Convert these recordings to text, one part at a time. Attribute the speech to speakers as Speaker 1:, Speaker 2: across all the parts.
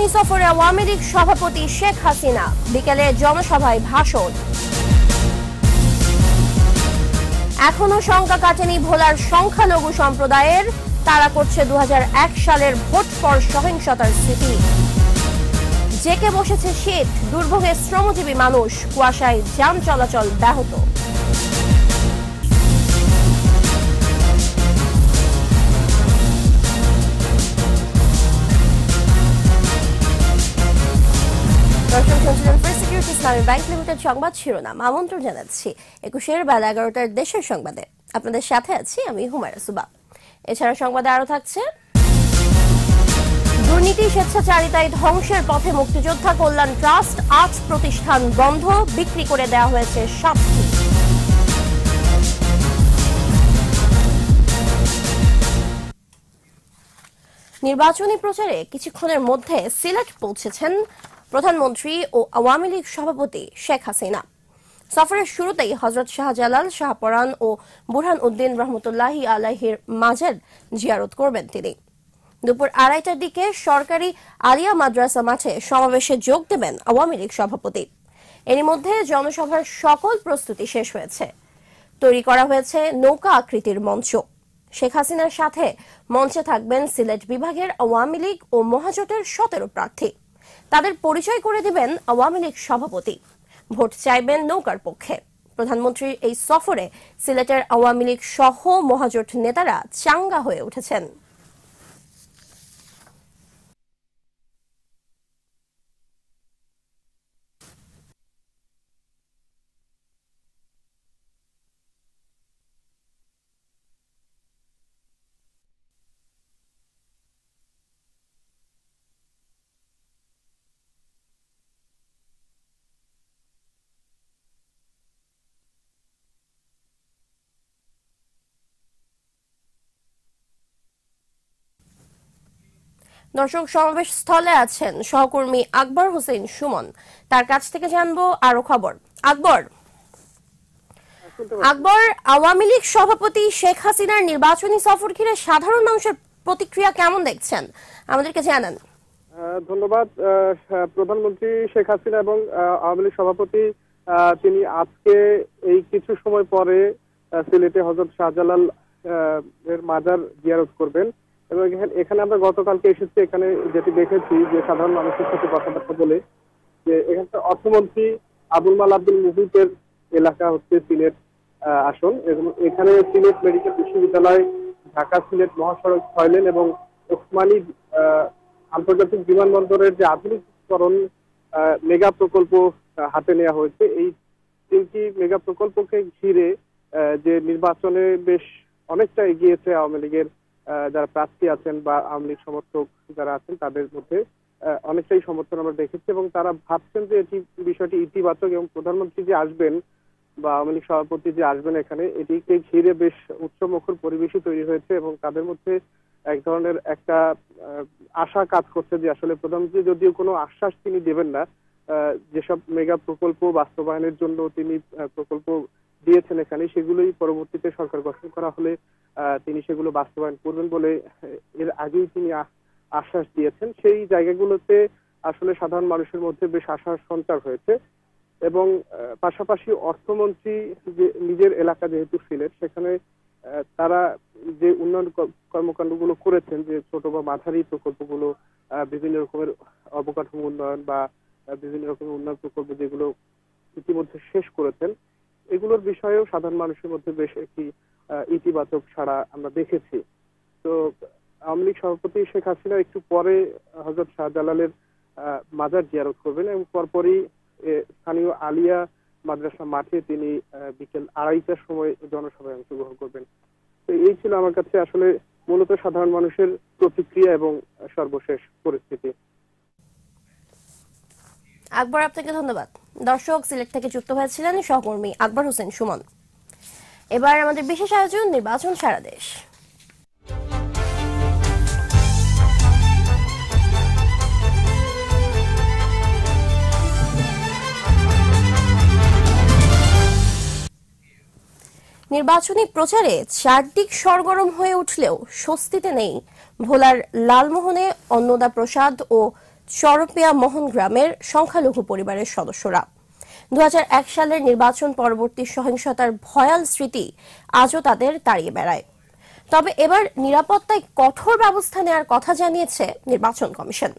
Speaker 1: নির্বাচনী সফরে আওয়ামী লীগ সভাপতি শেখ হাসিনা। বিকেলে জনসভায় ভাষণ। এখনও শঙ্কা কাটেনি ভোলার সংখ্যালঘু সম্প্রদায়ের। তারা করছে দু হাজার এক সালের ভোট পর সহিংসতার স্মৃতি জেকে বসেছে শীত, দুর্ভোগে শ্রমজীবী মানুষ, কুয়াশায় যান চলাচল ব্যাহত। ব্যাংক সংবাদ জানাচ্ছি একুশের বেলা এগারোটার দেশের সংবাদে। আপনাদের সাথে আছি আমি এছাড়া সংবাদে থাকছে, দুর্নীতি, স্বেচ্ছাচারিতায় ধ্বংসের পথে মুক্তিযোদ্ধা কল্যাণ ট্রাস্ট আট প্রতিষ্ঠান বন্ধ, বিক্রি করে দেওয়া হয়েছে সাতটি নির্বাচনী প্রচারে কিছুক্ষণের মধ্যে সিলেট পৌঁছেছেন প্রধানমন্ত্রী ও আওয়ামী লীগ সভাপতি শেখ হাসিনা। সফরের শুরুতেই হজরত শাহজালাল, শাহপরান ও বুরহান উদ্দিন রহমতুল্লাহি আলাহির মাজার জিয়ারত করবেন তিনি। দুপুর আড়াইটার দিকে সরকারি আলিয়া মাদ্রাসা মাঠে সমাবেশে যোগ দেবেন আওয়ামী লীগ সভাপতি। এরই মধ্যে জনসভার সকল প্রস্তুতি শেষ হয়েছে। তৈরি করা হয়েছে নৌকা আকৃতির মঞ্চ। শেখ হাসিনার সাথে মঞ্চে থাকবেন সিলেট বিভাগের আওয়ামী লীগ ও মহাজোটের সতেরো প্রার্থী। তাদের পরিচয় করে দিবেন আওয়ামী লীগ সভাপতি। ভোট চাইবেন নৌকার পক্ষে। প্রধানমন্ত্রীর এই সফরে সিলেটের আওয়ামী লীগ সহ মহাজোট নেতারা চাঙ্গা হয়ে উঠেছেন। দর্শক সমাবেশ স্থলে আছেন সহকর্মী আকবর হোসেন সুমন। তার কাছ থেকে জানব আরও খবর। আকবর আকবর আওয়ামী লীগ সভাপতি শেখ হাসিনার নির্বাচনী সফর ঘিরে সাধারণ মানুষের প্রতিক্রিয়া কেমন দেখছেন? আমাদেরকে জানান।
Speaker 2: ধন্যবাদ। প্রধানমন্ত্রী শেখ হাসিনা এবং আওয়ামী লীগ সভাপতি তিনি আজকে এই কিছু সময় পরে সিলেটে হজরত শাহজালাল এর মাজার জিয়ারত করবেন। এবং এখানে- আমরা গতকালকে এসেছি, এখানে যেটি দেখেছি যে সাধারণ মানুষের সাথে কথাবার্তা বলে যে এখানকার অর্থমন্ত্রী আবুল মাল আব্দুল মুহিতের এলাকা হচ্ছে সিলেট আসন। এবং এখানে সিলেট মেডিকেল বিশ্ববিদ্যালয়, ঢাকা সিলেট মহাসড়ক ছয় লেন এবং ওসমানী আন্তর্জাতিক বিমানবন্দরের যে আধুনিকীকরণ মেগা প্রকল্প হাতে নেওয়া হয়েছে। এই তিনটি মেগা প্রকল্পকে ঘিরে যে নির্বাচনে বেশ অনেকটা এগিয়েছে আওয়ামী লীগের যারা প্রার্থী আছেন বা আওয়ামী লীগ সমর্থক যারা আছেন, তাদের মধ্যে অনেকটাই সমর্থন আমরা দেখেছি এবং তারা ভাবছেন যে এটি বিষয়টি ইতিবাচক এবং প্রধানমন্ত্রী যে আসবেন বা আওয়ামী লীগ সভাপতি যে আসবেন এখানে, এটিকে ঘিরে বেশ উচ্চমুখর পরিবেশই তৈরি হয়েছে এবং তাদের মধ্যে এক ধরনের একটা আশা কাজ করছে যে আসলে প্রধানমন্ত্রী যদিও কোনো আশ্বাস তিনি দেবেন না যেসব মেগা প্রকল্প বাস্তবায়নের জন্য তিনি প্রকল্প দিয়েছেন এখানে, সেগুলোই পরবর্তীতে সরকার গঠন করা হলে তিনি সেগুলো বাস্তবায়ন করবেন বলে, এর আগেই তিনি আশ্বাস দিয়েছেন। সেই জায়গাগুলোতে আসলে সাধারণ মানুষের মধ্যে বেশ আশার সঞ্চার হয়েছে এবং পাশাপাশি অর্থমন্ত্রী যে নিজের এলাকা যেহেতু সিলেট, সেখানে তারা যে উন্নয়ন কর্মকাণ্ডগুলো করেছেন, যে ছোট বা মাঝারি প্রকল্পগুলো বিভিন্ন রকমের অবকাঠামো উন্নয়ন বা বিভিন্ন রকমের উন্নয়ন প্রকল্প যেগুলো ইতিমধ্যে শেষ করেছেন এগুলোর বিষয়েও সাধারণ মানুষের মধ্যে বেশ একটি ইতিবাচক সাড়া আমরা দেখেছি। তো, আওয়ামী লীগ সভাপতি শেখ হাসিনা একটু পরে হজরত শাহজালালের মাজার জিয়ারত করবেন এবং পরপরই স্থানীয় আলিয়া মাদ্রাসা মাঠে তিনি বিকেল আড়াইটার সময় জনসভায় অংশগ্রহণ করবেন। তো এই ছিল আমার কাছে আসলে মূলত সাধারণ মানুষের প্রতিক্রিয়া এবং সর্বশেষ পরিস্থিতি।
Speaker 1: আকবর, আপনাকে ধন্যবাদ। দর্শক, সিলেট থেকে যুক্ত হয়েছিলেন সহকর্মী আকবর হোসেন সুমন। এবার আমাদের বিশেষ আয়োজন, নির্বাচন সারা দেশ। নির্বাচনী প্রচারে চারদিক সরগরম হয়ে উঠলেও স্বস্তিতে নেই ভোলার লালমোহনে অন্নদা প্রসাদ ও চরপিয়া মোহন গ্রামের সংখ্যালঘু পরিবারের সদস্যরা। দু হাজার এক সালের নির্বাচন পরবর্তী সহিংসতার ভয়াল স্মৃতি আজও তাদের তাড়িয়ে বেড়ায়। তবে এবার নিরাপত্তায় কঠোর ব্যবস্থা নেওয়ার কথা জানিয়েছে নির্বাচন কমিশন।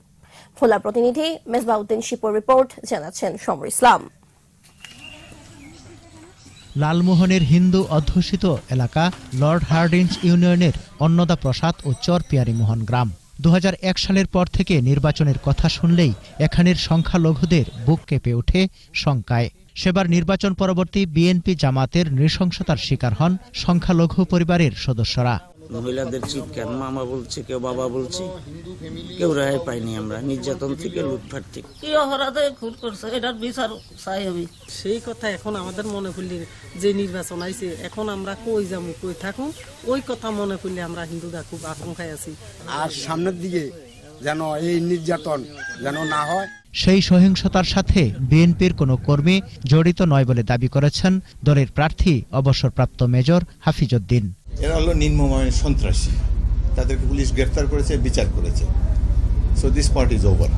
Speaker 1: ভোলা প্রতিনিধি মেজবাউদ্দিন শিপুর রিপোর্ট জানাচ্ছেন সমর ইসলাম।
Speaker 3: লালমোহনের হিন্দু অধ্যুষিত এলাকা লর্ড হার্ডিঞ্জ ইউনিয়নের অন্নদা প্রসাদ ও চরপিয়ারি মোহন গ্রাম। এক সালের পর থেকে নির্বাচনের কথা শুনলেই এখানের সংখ্যালঘুদের বুক কেঁপে ওঠে শঙ্কায়। সেবার নির্বাচন পরবর্তী বিএনপি জামাতের নৃশংসতার শিকার হন সংখ্যালঘু পরিবারের সদস্যরা।
Speaker 4: মহিলাদের চিৎকার মামা বলছে কেউ বাবা বলছে কেউ রেহাই পাইনি আমরা। নির্যাতন থেকে লুটফাট থেকে।
Speaker 5: কি অপরাধে খুন করছে এটার বিচার চাই আমি।
Speaker 6: সেই কথা এখন আমাদের মনে করলে যে নির্বাচন আইছে এখন আমরা কই যাব কই থাকুন ওই কথা মনে করলে আমরা হিন্দুরা খুব আশঙ্কায় আছি।
Speaker 7: আর সামনের দিকে যেন এই নির্যাতন যেন না হয়।
Speaker 3: সেই সহিংসতার সাথে বিএনপির কোনো কর্মী জড়িত নয় বলে দাবি করেছেন দলের প্রার্থী অবসরপ্রাপ্ত মেজর হাফিজউদ্দিন।
Speaker 8: এরা হলো নিম্নমানের সন্ত্রাসী। তাদেরকে পুলিশ গ্রেফতার করেছে বিচার করেছে। So this part is over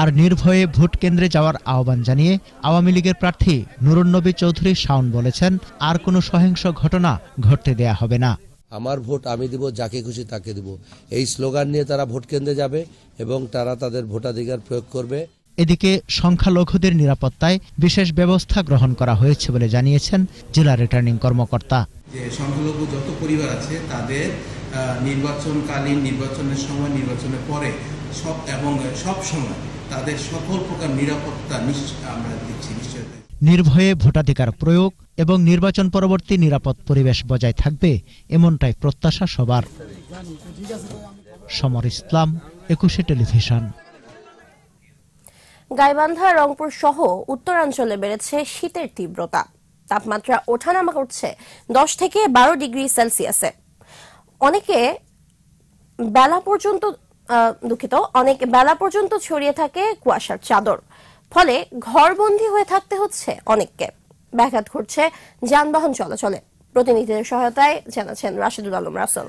Speaker 3: আর নির্ভয়ে ভোট কেন্দ্রে যাওয়ার আহ্বান জানিয়ে আওয়ামী লীগের প্রার্থী নুরুন্নবী চৌধুরী শাওন বলেছেন আর কোনো সহিংস ঘটনা ঘটতে দেয়া হবে না।
Speaker 9: আমার ভোট আমি দিব যাকে খুশি তাকে দিব। এই স্লোগান নিয়ে তারা ভোট কেন্দ্রে যাবে এবং তারা তাদের ভোটাধিকার প্রয়োগ করবে।
Speaker 3: এদিকে সংখ্যালঘুদের নিরাপত্তায় বিশেষ ব্যবস্থা গ্রহণ করা হয়েছে বলে জানিয়েছেন জেলা রিটার্নিং কর্মকর্তা।
Speaker 10: যে সংখ্যালঘু যত পরিবার আছে তাদের নির্বাচনকালীন নির্বাচনের সময় নির্বাচনের পরে সব এবং সব সময় তাদের সকল প্রকার নিরাপত্তা আমরা দিচ্ছি নিশ্চয়তা
Speaker 3: নির্ভয়ে ভোটাধিকার প্রয়োগ এবং নির্বাচন পরবর্তী নিরাপদ পরিবেশ বজায় থাকবে এমনটাই প্রত্যাশা সবার। সমর ইসলাম একুশে টেলিভিশন।
Speaker 1: গাইবান্ধা রংপুর সহ উত্তরাঞ্চলে বেড়েছে শীতের তীব্রতা। তাপমাত্রা ওঠানামা করছে দশ থেকে বারো ডিগ্রি সেলসিয়াসে। অনেকে বেলা পর্যন্ত দুঃখিত, অনেক বেলা পর্যন্ত ছড়িয়ে থাকে কুয়াশার চাদর। ফলে ঘরবন্দি হয়ে থাকতে হচ্ছে অনেককে। ব্যাঘাত ঘটছে যানবাহন চলাচলে। প্রতিনিধিদের সহায়তায় জানাচ্ছেন রাশিদুল আলম রাসেল।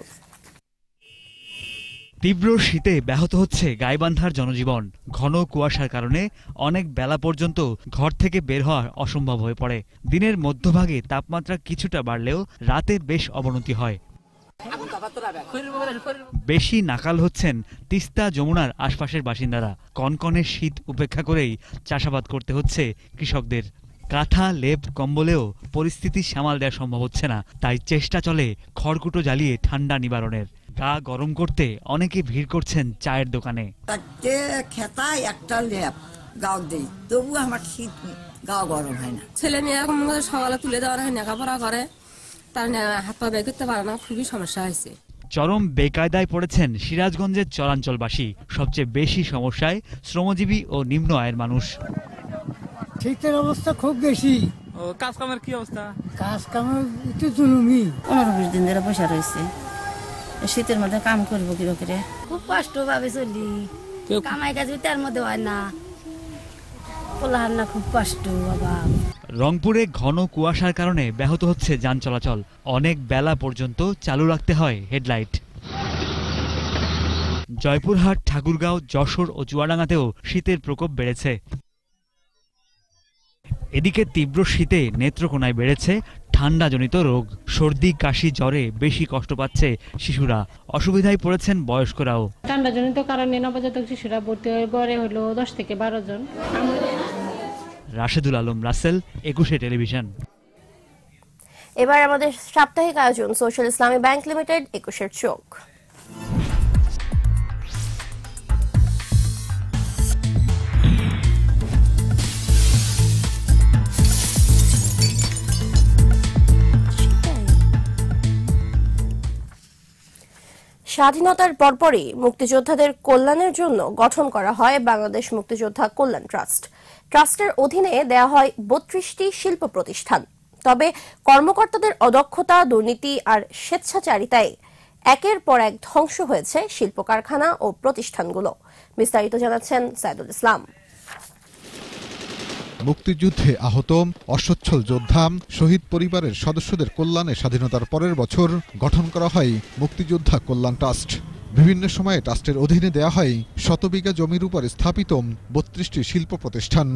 Speaker 11: তীব্র শীতে ব্যাহত হচ্ছে গাইবান্ধার জনজীবন। ঘন কুয়াশার কারণে অনেক বেলা পর্যন্ত ঘর থেকে বের হওয়া অসম্ভব হয়ে পড়ে। দিনের মধ্যভাগে তাপমাত্রা কিছুটা বাড়লেও রাতে বেশ অবনতি হয়। বেশি নাকাল হচ্ছেন তিস্তা যমুনার আশপাশের বাসিন্দারা। কনকনে শীত উপেক্ষা করেই চাষাবাদ করতে হচ্ছে কৃষকদের। কাঁথা, লেপ, কম্বলেও পরিস্থিতি সামাল দেওয়া সম্ভব হচ্ছে না। তাই চেষ্টা চলে খড়কুটো জ্বালিয়ে ঠান্ডা নিবারণের। গা গরম করতে অনেকে ভিড় করছেন চায়ের দোকানে।
Speaker 12: খেতায় একটা লেপ গাও দেই তবু আমার শীত গাও গরম হয় না।
Speaker 13: ছেলে মেয়ে এখন মনে সকালে তুলে দেওয়া হয় লেখাপড়া করে তার হাত পা বের করতে পারে না খুবই সমস্যা হয়েছে।
Speaker 11: চরম বেকায়দায় পড়েছেন সিরাজগঞ্জের চরাঞ্চলবাসী। সবচেয়ে বেশি সমস্যায় শ্রমজীবী ও নিম্ন আয়ের মানুষ।
Speaker 14: শীতের অবস্থা খুব বেশি।
Speaker 15: ও কাজ কামের কি অবস্থা?
Speaker 14: কাজ কামের একটু জুলুমি।
Speaker 16: পনেরো বিশ দিন ধরে বসে রয়েছে। শীতের মধ্যে কাম করব কি করে? খুব কষ্ট ভাবে চলি। কামাই কাজ তার মধ্যে হয় না। পোলাহার না খুব কষ্ট বাবা।
Speaker 11: রংপুরে ঘন কুয়াশার কারণে ব্যাহত হচ্ছে যান চলাচল। অনেক বেলা পর্যন্ত চালু রাখতে হয় হেডলাইট। জয়পুরহাট ঠাকুরগাঁও যশোর ও চুয়াডাঙ্গাতেও শীতের প্রকোপ বেড়েছে। এদিকে তীব্র শীতে নেত্রকোনায় বেড়েছে ঠান্ডাজনিত রোগ। সর্দি কাশি জ্বরে বেশি কষ্ট পাচ্ছে শিশুরা। অসুবিধায় পড়েছেন বয়স্করাও।
Speaker 17: ঠান্ডাজনিত কারণে নবজাতক শিশুরা ভর্তি হয়ে গড়ে হলো দশ থেকে বারো জন।
Speaker 11: রাশেদুল আলম রাসেল একুশে টেলিভিশন।
Speaker 1: এবার আমাদের সাপ্তাহিক আয়োজন সোশ্যাল ইসলামী ব্যাংক লিমিটেড একুশের চোখ। স্বাধীনতার পরপরই মুক্তিযোদ্ধাদের কল্যাণের জন্য গঠন করা হয় বাংলাদেশ মুক্তিযোদ্ধা কল্যাণ ট্রাস্ট। ট্রাস্টের অধীনে দেয়া হয় বত্রিশটি শিল্প প্রতিষ্ঠান। তবে কর্মকর্তাদের অদক্ষতা, দুর্নীতি আর স্বেচ্ছাচারিতায় একের পর এক ধ্বংস হয়েছে শিল্প কারখানা ও প্রতিষ্ঠানগুলো। বিস্তারিত জানাচ্ছেন সাইদুল ইসলাম।
Speaker 18: মুক্তিযুদ্ধে আহত অসচ্ছল যোদ্ধা শহীদ পরিবারের সদস্যদের কল্যাণে স্বাধীনতার পরের বছর গঠন করা হয় মুক্তিযোদ্ধা কল্যাণ ট্রাস্ট। বিভিন্ন সময়ে ট্রাস্টের অধীনে দেয়া হয় শতবিঘা জমির উপর স্থাপিত বত্রিশটি শিল্প প্রতিষ্ঠান।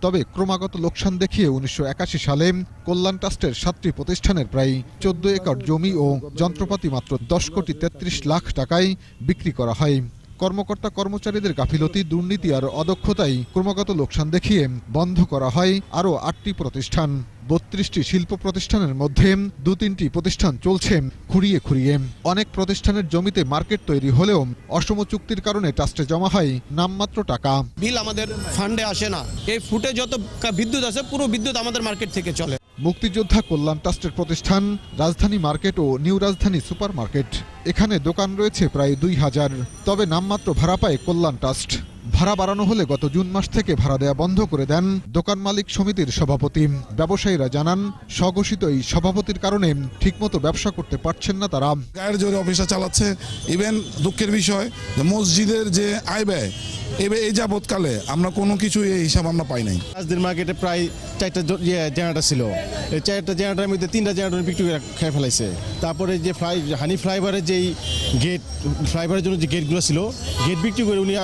Speaker 18: তবে ক্রমাগত লোকসান দেখিয়ে উনিশশো একাশি সালে কল্যাণ ট্রাস্টের সাতটি প্রতিষ্ঠানের প্রায় চোদ্দ একর জমি ও যন্ত্রপাতি মাত্র দশ কোটি তেত্রিশ লাখ টাকায় বিক্রি করা হয়। কর্মকর্তা কর্মচারীদের গাফিলতি, দুর্নীতি আর অদক্ষতায় ক্রমাগত লোকসান দেখিয়ে বন্ধ করা হয় আরও আটটি প্রতিষ্ঠান। বত্রিশটি শিল্প প্রতিষ্ঠানের মধ্যে দু তিনটি প্রতিষ্ঠান চলছে খুঁড়িয়ে খুঁড়িয়ে। অনেক প্রতিষ্ঠানের জমিতে মার্কেট তৈরি হলেও অসম চুক্তির কারণে ট্রাস্টে জমা হয় নামমাত্র টাকা।
Speaker 19: বিল আমাদের ফান্ডে আসে না। এই ফুটে যত বিদ্যুৎ আছে পুরো বিদ্যুৎ আমাদের মার্কেট থেকে চলে।
Speaker 18: মুক্তিযোদ্ধা কল্যাণ ট্রাস্টের প্রতিষ্ঠান, রাজধানী মার্কেট ও নিউ রাজধানী সুপার মার্কেট এখানে দোকান রয়েছে প্রায় দুই হাজার। তবে নামমাত্র ভাড়া পায় কল্যাণ ট্রাস্ট। ভাড়া বাড়ানো হলে গত জুন মাস থেকে ভাড়া দেয়া বন্ধ করে দেন দোকান মালিক সমিতির সভাপতি। ব্যবসায়ীরা জানান, স্বঘোষিত এই সভাপতির কারণে ঠিকমতো ব্যবসা করতে পারছেন না তারা।
Speaker 20: গায়ের জোরে অফিসা চালাচ্ছে। ইভেন দুঃখের বিষয়, মসজিদের যে আয় ব্যয় এবার এই যাবৎকালে আমরা কোনো কিছু এই হিসাব আমরা পাই নাই।
Speaker 21: রাজদিন মার্কেটে প্রায় চারটা জেনারেটার ছিল। এই চারটা জেনারেটারের মধ্যে তিনটা জেনারেটর বিক্রি করে খেয়ে ফেলাইছে। তারপরে যে ফ্লাই হানি ফ্লাইভারের যেই গেট ফ্লাইভারের জন্য যে গেটগুলো ছিল গেট বিক্রি করে উনি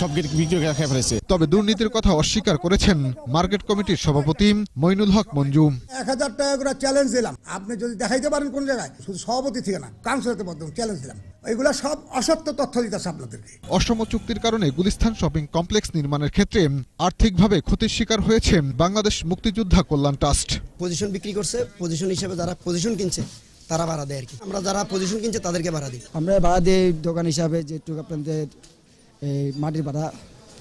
Speaker 21: সব গেট বিক্রি করে খেয়ে ফেলাইছে।
Speaker 18: তবে দুর্নীতির কথা অস্বীকার করেছেন মার্কেট কমিটির সভাপতি মইনুল হক মঞ্জু।
Speaker 22: এক হাজার টাকা করে চ্যালেঞ্জ দিলাম। আপনি যদি দেখাইতে পারেন কোন জায়গায় শুধু সভাপতি থেকে না কাউন্সিলরের মাধ্যমে চ্যালেঞ্জ দিলাম। এগুলো সব অসত্য তথ্য দিতেছে আপনাদেরকে।
Speaker 18: অসম চুক্তির কারণে গুলিস্তান শপিং কমপ্লেক্স নির্মাণের ক্ষেত্রে আর্থিকভাবে ক্ষতির শিকার হয়েছে বাংলাদেশ মুক্তিযোদ্ধা কল্যাণ ট্রাস্ট।
Speaker 23: পজিশন বিক্রি করছে পজিশন হিসেবে যারা পজিশন কিনছে তারা ভাড়া দেয় আর কি। আমরা যারা পজিশন কিনছে তাদেরকে ভাড়া দিই।
Speaker 24: আমরা ভাড়া দিই দোকান হিসাবে যেটুকু আপনাদের এই মাটির ভাড়া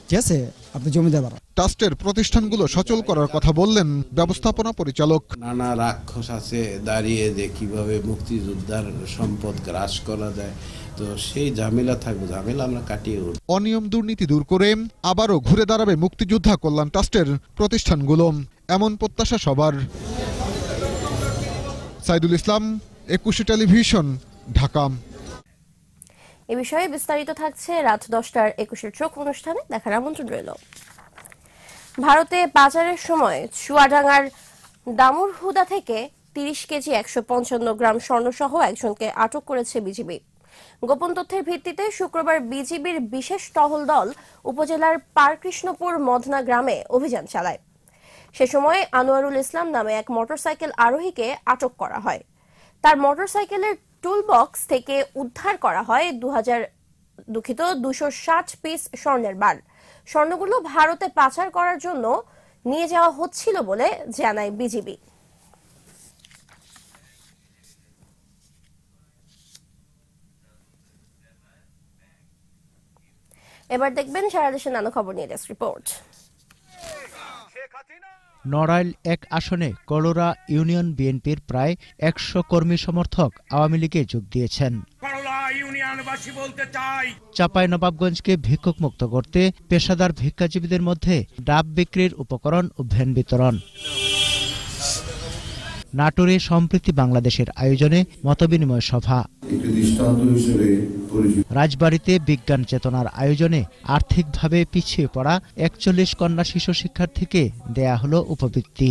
Speaker 24: ঠিক আছে? আপনি জমিদার ভাড়া।
Speaker 18: ট্রাস্টের প্রতিষ্ঠানগুলো সচল করার কথা বললেন ব্যবস্থাপনা পরিচালক।
Speaker 25: নানা রাক্ষস আছে দাঁড়িয়ে যে কীভাবে মুক্তিযোদ্ধার সম্পদ গ্রাস করা যায় তো সেই ঝামেলা থাকবে ঝামেলা আমরা কাটিয়ে উঠব।
Speaker 18: অনিয়ম দুর্নীতি দূর করে আবারও ঘুরে দাঁড়াবে মুক্তিযোদ্ধা কল্যাণ ট্রাস্টের প্রতিষ্ঠানগুলো। এমন প্রত্যাশা সবার। সাইদুল ইসলাম একুশে টেলিভিশন ঢাকা।
Speaker 1: এ বিষয়ে বিস্তারিত থাকছে রাত দশটার একুশের চোখ অনুষ্ঠানে দেখার আমন্ত্রণ রইল। ভারতে বাজারের সময় চুয়াডাঙ্গার দামুরহুদা থেকে তিরিশ কেজি একশো পঞ্চান্ন গ্রাম স্বর্ণসহ একজনকে আটক করেছে বিজিবি। গোপন তথ্যের ভিত্তিতে শুক্রবার বিজিবির বিশেষ টহল দল উপজেলার পারকৃষ্ণপুর মদনা গ্রামে অভিযান চালায়। সে সময় আনোয়ারুল ইসলাম নামে এক মোটরসাইকেল আরোহীকে আটক করা হয়। তার মোটরসাইকেলের টুল বক্স থেকে উদ্ধার করা হয় দু হাজার দুঃখিত দুশো ষাট পিস স্বর্ণের বার স্বর্ণগুলো ভারতে পাচার করার জন্য নিয়ে যাওয়া হচ্ছিল বলে জানায় বিজিবি। এবার দেখবেন সারা দেশের নানা খবর নিয়ে ডেস্ক রিপোর্ট।
Speaker 3: নড়াইল এক আসনে কলোরা ইউনিয়ন বিএনপির প্রায় একশো কর্মী সমর্থক আওয়ামী লীগে যোগ দিয়েছেন। চাপাই নবাবগঞ্জকে ভিক্ষুক মুক্ত করতে পেশাদার ভিক্ষাজীবীদের মধ্যে ডাব বিক্রির উপকরণ ও ভ্যান বিতরণ। নাটোরে সম্প্রীতি বাংলাদেশের আয়োজনে মতবিনিময় সভা। রাজবাড়িতে বিজ্ঞান চেতনার আয়োজনে আর্থিকভাবে পিছিয়ে পড়া একচল্লিশ কন্যা শিশু শিক্ষার্থীকে দেয়া হলো উপবৃত্তি।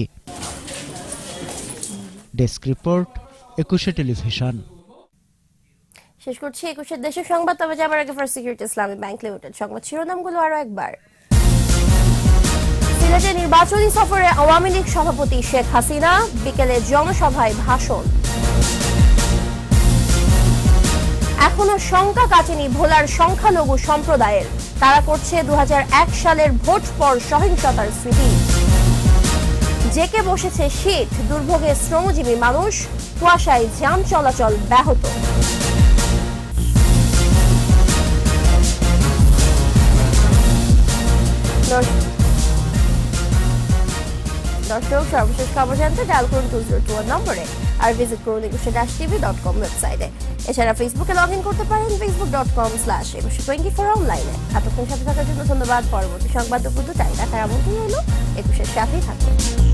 Speaker 3: Desk report Ekushey television.
Speaker 1: শেষ করছি একুশের দেশের সংবাদ তবে যাবার আগে first security Islami bank limited সংবাদ শিরোনামগুলো আরও একবার। সিলেটে নির্বাচনী সফরে আওয়ামী লীগ সভাপতি শেখ হাসিনা, বিকেলে জনসভায় ভাষণ। এখনও শঙ্কা কাটেনি ভোলার সংখ্যালঘু সম্প্রদায়ের। তারা করছে দু হাজার এক সালের ভোট পর সহিংসতার স্মৃতি। জেকে বসেছে শীত, দুর্ভোগে শ্রমজীবী মানুষ, কুয়াশায় যান চলাচল ব্যাহত। দর্শক সর্বশেষ খবর জানতে ডাল করুন টু জিরো টু ওয়ান নম্বরে আর ভিজিট করুন একুশে ড্যাশ টিভি ডট কম ওয়েবসাইটে এছাড়া ফেসবুকে লগ ইন করতে পারেন Facebook dot com slash Ekushey twenty four অনলাইনে এতক্ষণ সাথে থাকার জন্য ধন্যবাদ। পরবর্তী সংবাদ দুপুর দুটাই দেখার আমন্ত্রণ হলো একুশের সাথেই থাকুন।